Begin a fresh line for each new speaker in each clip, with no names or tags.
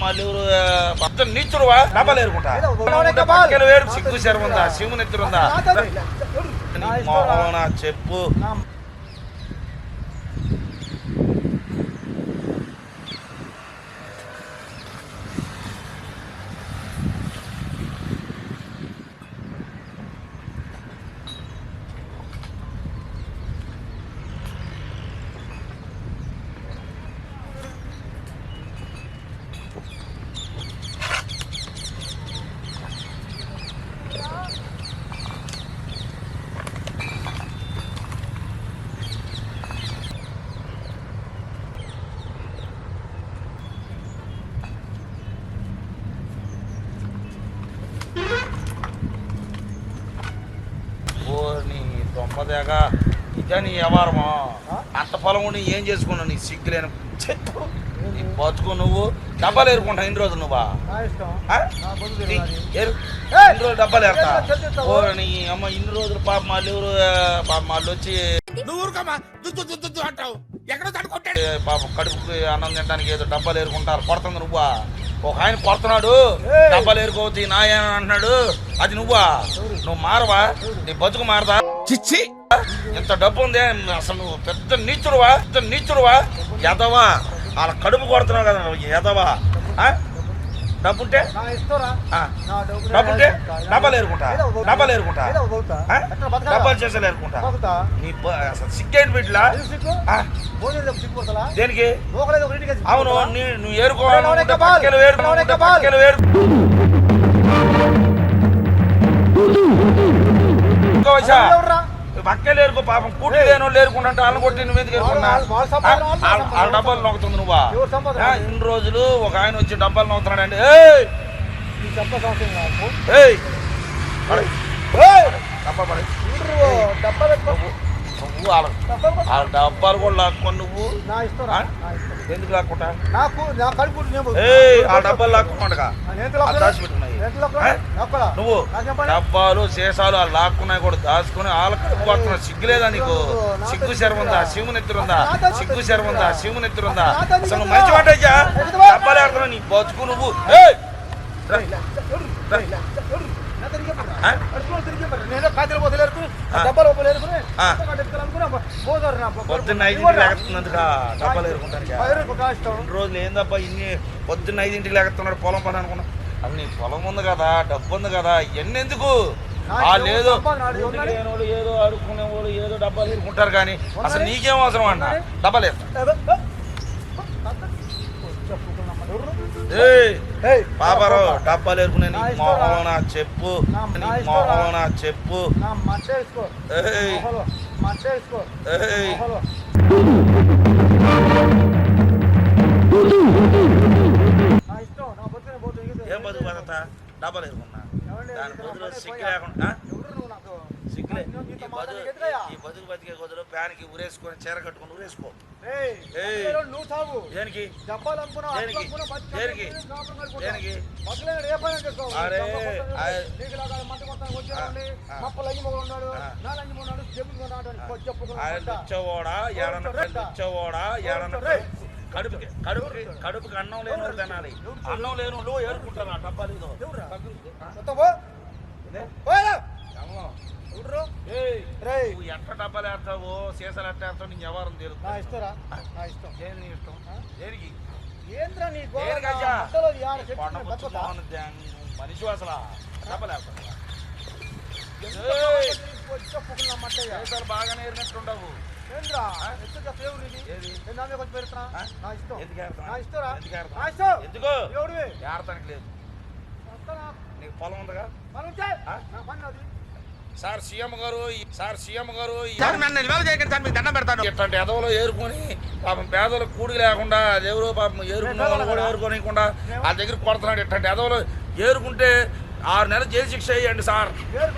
మళ్ళీ మొత్తం నీచుడువా డబ్బాలు ఏరుకుంటా సిగ్గు శరం ఉందా శివుని ఎత్తురుందా చెప్పు ఓ నీ దొమ్మదేగా ఇదే నీ వ్యవహారమా అంత పొలం ఉండి ఏం చేసుకున్నావు? నీ సిగ్గులేను చెప్పు నీ బతుకు నువ్వు. డబ్బాలు ఏరుకుంటావు ఇన్ని రోజులు నువ్వా! ఇన్ని రోజులు డబ్బాలు ఏరుతా? ఓ నీ అమ్మ ఇన్ని రోజులు పాప మళ్ళీ ఎవరు? పాప మళ్ళీ వచ్చి
అంటావు. ఎక్కడో
పాప కడుపుకి అన్నం తినడానికి ఏదో డబ్బాలు ఏరుకుంటారు. కొడుతుంది నువ్వా? ఒక ఆయన కొడుతున్నాడు! డబ్బాలు ఏరుకోవద్దు నా ఆయన అంటున్నాడు. అది నువ్వా? నువ్వు మారవా? నీ బతుకు మారదా?
చిచ్చి.
ఇంత డబ్బు ఉంది? అసలు నువ్వు పెద్ద నీచుడువా పెద్ద నీచుడువా ఎదవా వాళ్ళ కడుపు కొడుతున్నావు కదా నువ్వు ఎదవా ఆ? డబ్బుంటే? డబ్బుంటే. డబ్బాలు ఏరుకుంటా. డబ్బాలు ఏరుకుంటా? డబ్బాలు చేసేలు ఏరుకుంటా. నీ అసలు సిగ్గేంటి బిడ్డలా? దేనికి? అవును నువ్వు
అవునే కబాల్.
పక్కన వేరు
అవునే కబాల్.
పక్కన వేరు ఇంకోవచ్చా?
ఎవరురా?
పక్కన ఏరుకో పాపం కూటి లేను లేరుకుంటా వాళ్ళని కొట్టి నువ్వు ఎందుకు
వాళ్ళ-.
డబ్బాలు నొక్కుతుంది నువ్వా? ఇన్ని రోజులు ఒక ఆయన వచ్చి డబ్బాలు నవ్వుతున్నాడు అండి డబ్బాలు కూడా లాక్కొని నువ్వు ఎందుకు లాక్కుంటా?
నాకు నా కడుపు
ఆ డబ్బాలు. నువ్వు? డబ్బాలు సీసాలు ఆ లాక్కున్నాయి కూడా దాచుకుని వాళ్ళ కడుపు కొడుతున్నావు సిగ్గులేదా నీకు? సిగ్గు శరం ఉందా? శివుని ఎత్తురుందా సిగ్గు శరం ఉందా? శివుని ఎత్తురుందా అసలు మంచి మాట అయ్యా? డబ్బాలు ఆడుతున్నావు నీ బతుకు నువ్వు. పొద్దున్న ఐదింటికి? లేకపోతున్నందుక డబ్బాలు. రెండు రోజులు ఏందబ్బా ఇన్ని పొద్దున్న ఐదింటికి లేకపోతున్నాడు పొలం పని అనుకున్నా. అది నీ పొలం ఉంది కదా డబ్బు ఉంది కదా ఇవన్నీ ఎందుకు?
ఎవరు
ఏదో అడుక్కునే వాళ్ళు ఏదో డబ్బాలు ఏరుకుంటారు కానీ అసలు నీకేం అవసరం అన్న? డబ్బాలు వేస్తా
ఏదో, ఏ, చెప్పుకున్నాం ఎవరు?
ఏయ్
ఏయ్,
పాపారావు డబ్బాలు ఏరుకునే నీ
నా ఇష్టం రా.
మొహం నా చెప్పు.
నా-
నీ
నా ఇష్టం. రా.
మొహం నా చెప్పు ఏం బతుకు బతుకుతా? డబ్బాలు ఏరుకున్నా
ఏమండి,
దాని బదులు సిగ్గు. లేకుండా ఆ?
ఎవరు నువ్వు నాకు?
సిగ్గులే
నేను
ఈ
నీతో
బతుకు? ఈ బతుకు బతికే కుదురు ప్యాన్కి ఉరేసుకొని చీర కట్టుకొని ఉరేసుకో
నువ్వు సాగు
దేనికి? దేనికి? దేనికి? అరే. లుచ్చవోడా?
రెడ్డా.
లుచ్చవోడా? ఏడన
రే.
కడుపుకి కడుపుకి కడుపుకి అన్నం లేని వాళ్ళు తినాలి. అన్నం లేని వాళ్ళు ఏరుకుంటారు ఆ డబ్బాలు నువ్వు ఎట్ట డబ్బాలు వేస్తావు సీసాలు ఎట్ట వేస్తావు నీకు ఎవరు తెలుసు
నా ఇష్టరా నా ఇష్టం
దేని నీ ఇష్టం దేనికి
ఏంద్రా నీ
మనిషి అసలు డబ్బాలు వేస్తావు
ఎంత.
సీసాలు బాగానే ఏరినట్టుండవు
ఏంద్రా? ఎంత ఫేవర్ ఇది?
ఏది?
నేను నా మీద కొంచెం పెడుతున్నా?
ఆ?
నా ఇష్టం.
ఎందుకు?
నా ఇష్టం.
ఎందుకు
ఎవడివి?
ఏడతానికి లేదు? నీకు పొలం ఉందిగా?
నా పని నాది.
సార్ సీఎం గారు సార్ సీఎం గారు ఈ-
సార్ నన్ను నిల్వలు చేయకండి సార్ మీకు దండం పెడతాను.
ఇట్లాంటి ఎదవలు ఏరుకొని పాపం పేదలకు కూడి లేకుండా ఎవరో పాపం ఏరుకున్న వాళ్ళు కూడా ఏరుకోనికుండా ఆ దగ్గర కొడుతున్నాడు ఇట్లాంటి ఎదవలు ఏరుకుంటే ఆరు నెలలు జైలు శిక్ష వేయండి సార్.
పేరు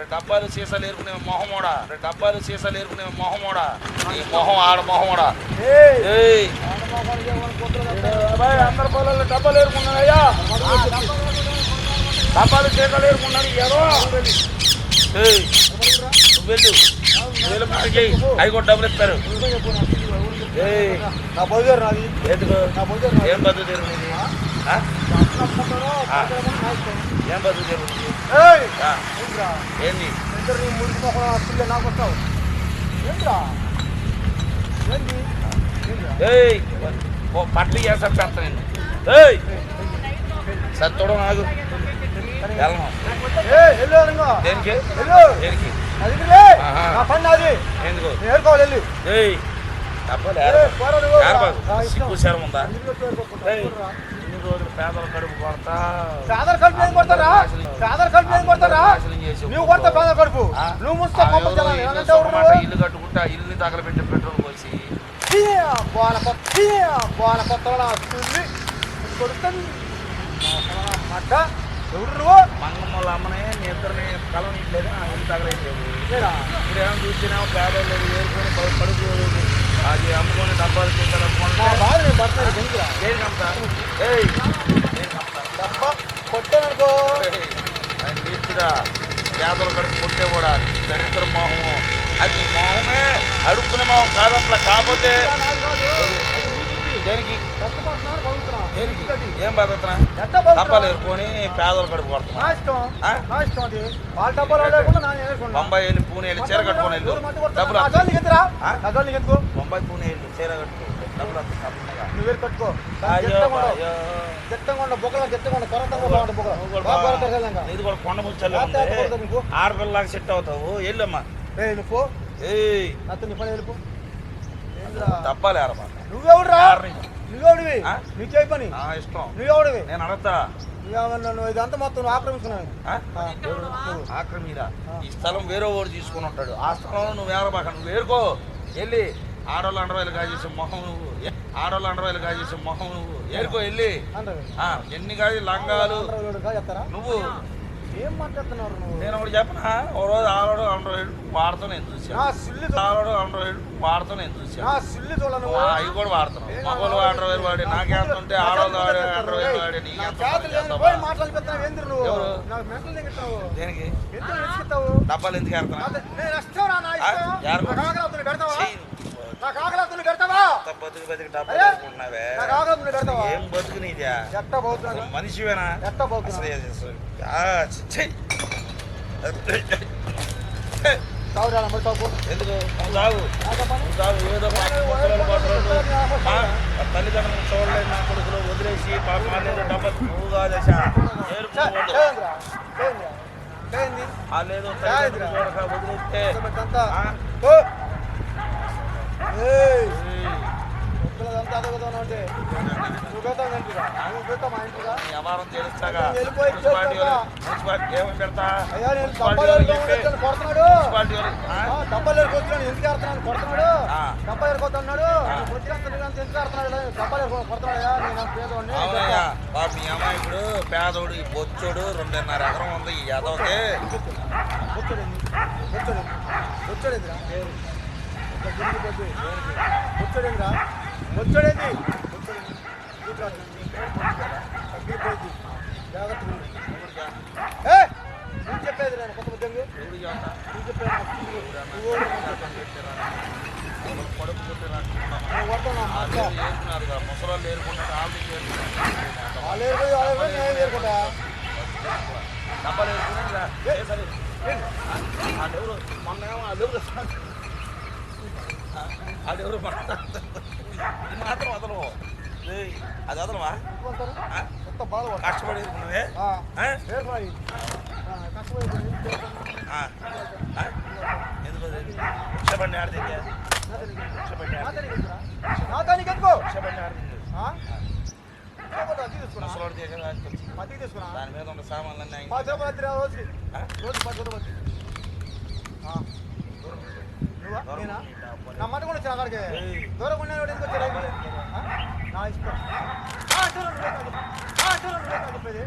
రెండు డబ్బాలు సీసాలు ఏరుకునే మొహమోడా రెండు డబ్బాలు సీసాలు ఏరుకునే మొహమోడా ఈ మొహం ఆడ మొహమోడా అందరి పొలాల్లో డబ్బాలు ఏరుకున్నాయ్యా
ఆ, డబ్బా కొనుక్కుంటే
డబ్బాలు చీకలు ఏరుకున్నాను. ఏదో ఏయ్, నువ్వు వెళ్ళు నువ్వు వెళ్ళి పని చేయి అవి కూడా డబ్బులు ఇస్తారు.
నా.
ఏం? ఆ. ఏం బతుకు
ఏంట్రా?
ఏంది? పట్లు చేస్తా పెడతా నేను. ఏయ్! సత్తోడు నాకు. దేనికి. దేనికి? ఎందుకు? శరం ఉందా? ఇన్ని రోజులు పేదల కడుపు కొడతా.
పేదల కడుపు ఏం కొడతారా? పేదల కడుపు ఏం కొడతారా? నువ్వు కొడతా పేదల కడుపు? నువ్వు ముస్తా
ఇల్లు కట్టుకుంటా ఇల్లు తగలబెట్టి పెట్రోల్ పోసి
బాల కొత్త బాల కొత్త తుల్లి. కొడుతుంది మట్ట ఎవరు
మంగమ్మల అమ్మనే మీ ఇద్దరిని కలం ఇట్లేదు ఇల్లు తగలేదు
లేరా?
ఇప్పుడు ఏమైనా చూసినావు పేదలు ఏరుకొని పడు- పడుకు అది అమ్ముకొని డబ్బాలు చేశారు పేదలు కడుపు కొట్టే కూడా దరిద్ర మోహము అది మోహమే. అడుక్కునే మోహం కాదట్లా కాకపోతే దేనికి? ఏం బాధతున్నా? డబ్బాలు ఏరుకొని పేదలు కడుపు కొడుతున్నా. బొంబాయి వెళ్ళి పూణే వెళ్ళి చీర కట్టుకొని వెళ్ళు? డబ్బులు బొంబాయి పూణే వెళ్ళి చీర కట్టుకో.
నువ్వు కట్టుకో బొక్కలా.
నువ్వు కూడా
కొరత
కూడా ముచ్చాలి? ఆడపిల్లలాగా సెట్ అవుతావు. వెళ్ళమ్మా.
ఏయ్, పని వెళ్ళిపో.
డబ్బాలు ఏరమ్మా
నువ్వెవడురా? నువ్వెవడివి? నీకే పని?
ఇష్టం.
నువ్వెవడివి?
నేను అడగతా.
ఇదంతా మొత్తం నువ్వు ఆక్రమించుకున్నావు
ఆ?
ఆ, ఎవరు? నువ్వు.
ఆక్రమీరా.
ఆ.
ఈ స్థలం వేరే వాడు తీసుకుని ఉంటాడు. ఆ స్థలంలో నువ్వు ఏరబాక నువ్వు ఏరుకో వెళ్ళి. ఆడవాళ్ళు అండవాళ్ళు కాజేసే మొహం నువ్వు. ఆడవాళ్ళు అండవాళ్ళు కాజేసే మొహం నువ్వు. ఏరుకో వెళ్ళి. ఎన్ని కాదు లంగాలు. నువ్వు.
ఏం మాట్లాడుతున్నారు
నేను ఒకటి చెప్పనా? ఓ రోజు ఆడవాడు అండ్రాయిడ్ వాడుతూ నేను
నా
చూశాను
సిల్లు చూ-
ఆడవాడు అండ్రాయిడ్ వాడుతూ నేను చూశాను.
నా సిల్లు చూడ నువ్వు?
అవి కూడా వాడుతున్నావు. మగవాళ్ళు ఆండ్రాయిడ్ వాడి నాకేస్తుంటే ఆడవాళ్ళు వాడే ఆండ్రాయిడ్ వాడి దేనికి? డబ్బాలు ఎందుకు ఏరుతున్నా బతుకు బతుకు డబ్బాలు
ఆకలి పెడతావా?
ఏం బతుకు నీదా మనిషివేనా? ఎందుకు? తాగు తాగు ఏదో పాప ముసలోళ్ళు పట్టరోళ్ళు ఆ, ఆ తల్లిదండ్రులు చూడలేదు నా కొడుకులు వదిలేసి పాప ఏదో డబ్బా నువ్వు కాదు దశ ఏరుకోకూడదు
చేయండిరా చేయండిరా చేయండి
వాళ్ళేదో తల్లిదండ్రులు చూడక వదిలేస్తే ఇప్పుడు పేదోడు ఈ బొచ్చోడు రెండున్నర ఎకరం ఉంది ఈ యాదవకి.
వచ్చాడండి వచ్చాడు వచ్చాడేందిరా వచ్చాడేందిరా వచ్చాడేంది తగ్గిపోయింది జాగ్రత్త నేను చెప్పేది నేను కొత్త ఉద్యోగి చెప్పేది. నువ్వు ఎవరు నాకు చెప్పు.
ఎవరు కడుపు కొట్టి రాట్టుకున్నామా?
నువ్వు కొడుతున్నా
ఆ
అక్క.
రోజు ఏరుకున్నారు కదా, ముసలోళ్ళు ఏరుకుంటారు, ఆళ్ళు ఏరుకుంటారు.
వాళ్ళు వాళ్ళు నేను ఏరుకుంటా
డబ్బాలు సరే. వాళ్ళెవరు మొన్నేమో వాళ్ళెవరు వాళ్ళెవరు ఇది మాత్రం వదలవు అది వదలవా. కష్టపడి
కష్టపడి.
ఆ? ఎందుకు అది? క్షపండి ఆడదింది
ఎందుకు?
క్షపండి ఆడదింది. దాని మీద ఉన్న సామాన్లన్నీ ఆయన
పది రూపాయలు నువ్వా? నేనా? నా మాట కూడా వచ్చాను అక్కడికి. దూరం ఉన్నాడు ఎందుకు? నా ఇష్టం చెప్పేది.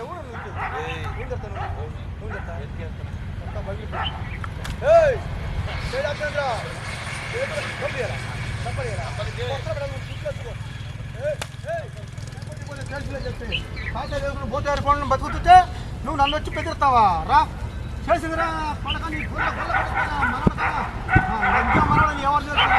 ఎవడు?
ఏయ్.
ఏం చెప్తావు నువ్వు? నువ్వు చెప్తా
ఎందుకు చేస్తున్నావు?
అంతా పగిలిపోయింది. ఏయ్! ఏయ్, డాక్టర్ రా. ఏయ్, డబ్బులు ఇయ్యరా? డబ్బులు ఇయ్యరా?
డబ్బులు ఇయ్యి.
కొత్త బిడ్డలు నువ్వు తీసుకొచ్చుకో. ఏయ్, ఏయ్, స్టేషన్లో చెప్పి తాత దేవుడు పోతారు పనులు బతుకుతుంటే నువ్వు నన్ను వచ్చి బెదిరిస్తావా? రా. చేసిందిరా పడక నీ గుళ్ళ గుళ్ళ మరణ ఎవరు చేస్తున్నా